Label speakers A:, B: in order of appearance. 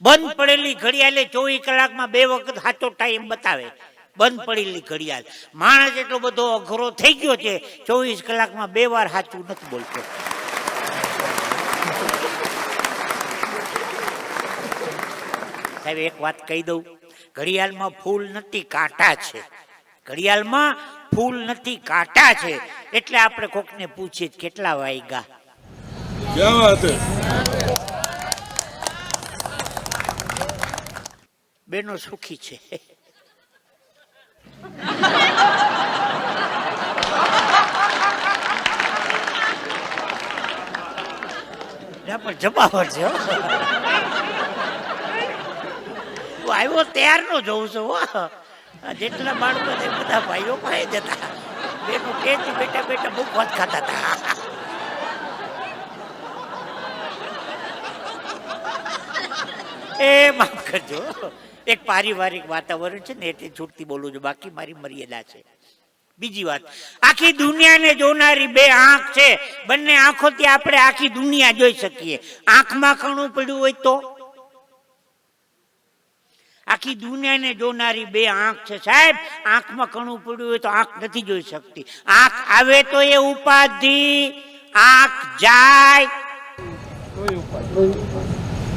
A: બંધ પડેલી ઘડિયાળે ચોવીસ કલાકમાં બે વખત સાચો ટાઈમ બતાવે. બંધ પડેલી ઘડિયાળ. માણસ એટલો બધો અઘરો થઈ ગયો છે, ચોવીસ કલાકમાં બે વાર સાચું નથી બોલતો. સાહેબ, એક વાત કહી દઉં. ઘડિયાળમાં ફૂલ નથી, કાંટા છે. ઘડિયાળમાં ફૂલ નથી, કાંટા છે. એટલે આપણે કોકને પૂછીએ કેટલા વાગ્યા
B: ક્યાં વાત
A: બેનો સુખી છે. પણ જમાવટ છે હો. આવ્યો ત્યારનો જોઉં છું જેટલા બાળકો બધા ભાઈઓ પાસે જતા. બેનો કે બેઠા બેઠા બહુ વાત ખાતા હતા. એ માફ કરજો. એક પારિવારિક વાતાવરણ છે ને એટલે છૂટતી બોલું છું. બાકી મારી મર્યાદા છે. બીજી વાત, આખી દુનિયાને જોનારી બે આંખ છે. બંને આંખોથી આપણે આખી દુનિયા જોઈ શકીએ. આંખમાં કણું પડ્યું હોય તો? આખી દુનિયાને જોનારી બે આંખ છે. સાહેબ, આંખમાં કણું પડ્યું હોય તો આંખ નથી જોઈ શકતી. આંખ આવે તો એ ઉપાધિ. આંખ જાય.